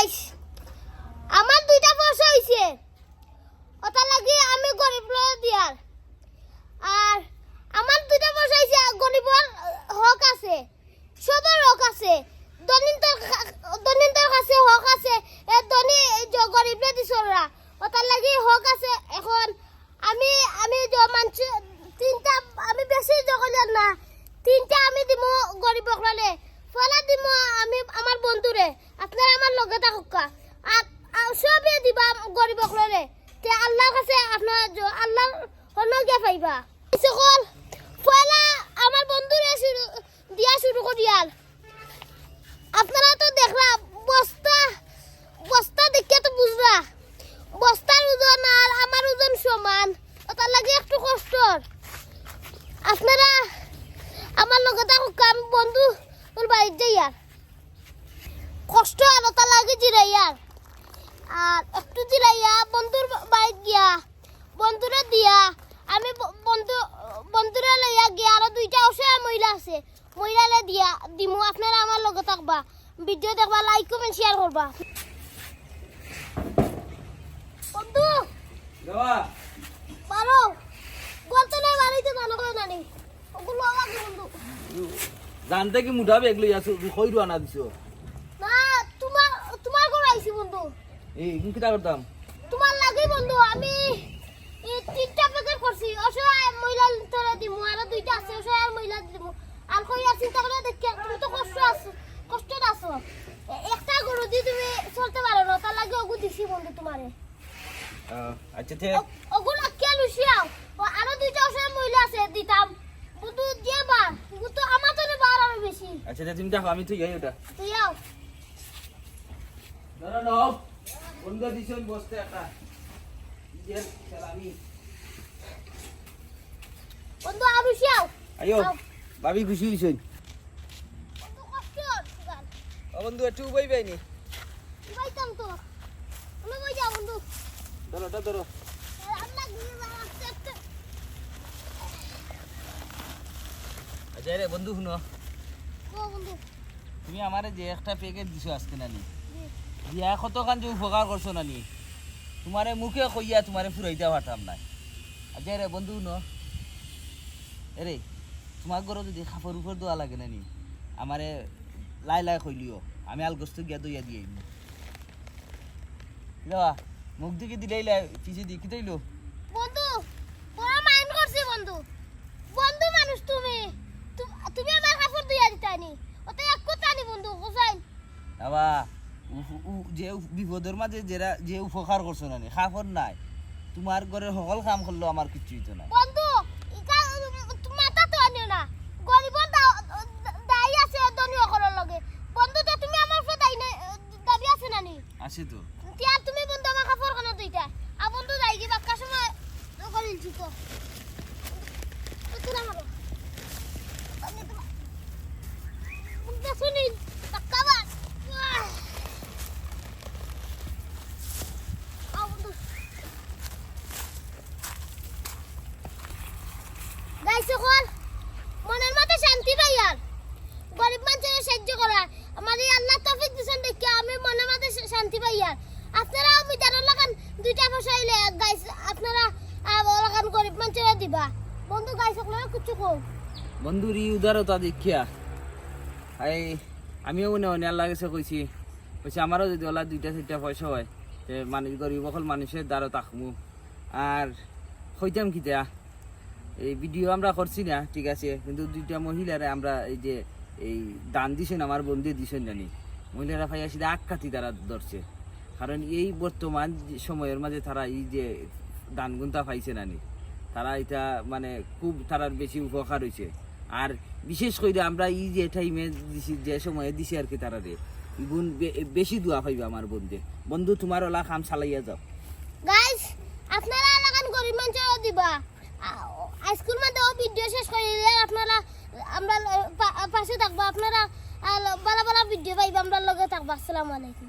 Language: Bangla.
গাইস আমার দুইটা পয়সা হইছে ওটা লাগি আমি গরিব লোক দিয়ার আর আমার দুইটা পয়সা হইছে গরিবর হক আছে সবার হক আছে দনিন্তর দনিন্তর কাছে হক আছে এ দনি জ- গরিবরে দিছরা ওটার লাগি হক আছে এখন আমি আমি জ- মানছ তিনটা আমি বেশি জগলের না তিনটা আমি দিমু গরিব বকরালে ফলা দিমু আমি আমার বন্ধুরে আপনারা আমার লগে থাকুকা আর আর সবই দিবা গরিব বকরালে তে আল্লাহর কাছে আপনার জ- আল্লাহর হন্য গিয়া পাইবা সকল ফলা আমার বন্ধুরে শুরু দিয়া শুরু করিয়াল আপনারা তো দেখলা বস্তা বস্তা দেখে তো বুঝলা বস্তার ওজন আর আমার ওজন সমান ওটার লাগে একটু কষ্ট আপনারা আমার লগে থাকুক আমি বন্ধু ওর বাড়ির যাই আর কষ্ট আর ওটা লাগে জিরাইয়ার আর একটু জিরাইয়া বন্ধুর বাড়িত গিয়া বন্ধুরে দিয়া আমি বন্ধু বন্ধুরে লইয়া গিয়া আরও দুইটা অসহায় মহিলা আছে। মহিলালে দিয়া দিমু আপনারা আমার লগে থাকবা। ভিডিও দেখবা লাইক কমেন্ট শেয়ার করবা। বন্ধু! পারো বলতে না বাড়িতে জানো করে নানি? ওগুলো আমাকে বন্ধু। জানতে কি মুঠা বেগ লই আছো? কইরু আনা দিছো। না তোমার তোমার ঘর আইছি বন্ধু। এই কি কিটা করতাম? তোমার লাগে বন্ধু আমি এই তিনটা প্যাকেট করছি। অসহায় মহিলা তোরা দিমু আর দুইটা আছে অসহায় মহিলা দিমু। আর কই আর চিন্তা করে দেখি তুমি তো কষ্ট আছো কষ্ট আছো। একটা গরু দিয়ে তুমি চলতে পারো না তার লাগে ওগু দিছি বন্ধু তোমারে। আচ্ছা ঠিক ও- ওগুলো কে লুসিয়াও ও আরও দুইটা অসহায় মহিলা আছে দিতাম। বন্ধু দিয়ে বার কিন্তু আমার তো বার আরও বেশি। আচ্ছা তুমি দেখো আমি তুই যাই ওটা। তুই আও। ধরো নাও বন্ধু দিছো বসতে একটা নিজের বন্ধু আর আইও ভাবি খুশি হইছেন? বন্ধু একটু বই তো। আমি যা বন্ধু? ধরো আচ্ছা রে বন্ধু শুনো। বন্ধু। তুমি আমারে যে একটা প্যাকেট দিছো আজকে নানি দিয়া কতখান যে উপকার করছ নানি। তোমারে মুখে কইয়া তোমারে ফুরাইতে পারতাম না আচ্ছা রে বন্ধু ন? এরে তোমার ঘরে যদি খাফর উপর দোয়া লাগে নানি আমারে লাই লাই কইলিও আমি আলগস্ত গিয়া দইয়া দিয়ে দেওয়া মুখ দিকে দিলেই লাই পিছিয়ে দিয়ে কিতাইলো বন্ধু বড় মাইন্ড করছি বন্ধু। বন্ধু মানুষ তুমি। তুমি আমার কাপড় দিয়া দিতানি ওতে এক কথা নি বন্ধু কোসাইন বাবা যে বিপদের মাঝে যেরা যে উপকার করছ নানি খাফর নাই। তোমার ঘরের সকল কাম করল আমার কিচ্ছু হইতো না। বন্ধু ইকা মাথা তো আনিও না। আছে করার লগে। বন্ধু তো তুমি আমার দাবি আছে নানি আছে তো। তিয়া তুমি বন্ধু আমার কাপড় কেন দুইটা আর বন্ধু যাই কি বাক্কা সময় তো। মারো আমি তোমার বন্ধু শুনি বাক্কা বাস আও বন্ধু গাইস সকল মনের মধ্যে শান্তি পাই আর। গরিব মানুষের সাহায্য করা আমার এই আল্লাহ তৌফিক দিছেন দেখে আমি মনের শা- শান্তি পাই আর। আপনারা মিটারের লাগান দুইটা পয়সা আইলে গাইস আপনারা লাগান গরিব মানুষের দিবা। বন্ধু গাইস সকলের কিছু কও? বন্ধুর ই উদারতা দেখিয়া এই আমিও মনে মনে আল্লাহ কাছে কইছি কইছি আমারও যদি ওলা দুইটা চারটা পয়সা হয় মানুষ গরিব অকল মানুষের দ্বারা তাকমু। আর হইতাম কিতা এই ভিডিও আমরা করছি না, ঠিক আছে? কিন্তু দুইটা মহিলারে আমরা এই যে, এই দান দিছেন, আমার বন্ধু দিছেন জানি। মহিলারা ভাই আসলে আক্কাতি তারা ধরছে। কারণ এই বর্তমান সময়ের মাঝে তারা এই যে দান গুন্তা পাইছে নানি তারা এটা মানে খুব তারার বেশি উপকার হয়েছে আর বিশেষ করে আমরা এই যে টাইমে দিছি, যে সময়ে দিছি আর কি তারা রে, গুণ বেশি দোয়া পাইবে আমার বন্ধু। বন্ধু, তোমার ওলা খাম চালাইয়া যাও। গাইস আপনারা লাগান গরিব মানুষের দিবা। স্কুল মধ্যে ও ভিডিও শেষ করে দিলে আপনারা, আমরা পাশে থাকব। আপনারা ভালো ভালো ভিডিও পাইবো, আমরা লগে থাকব। আসসালামু আলাইকুম।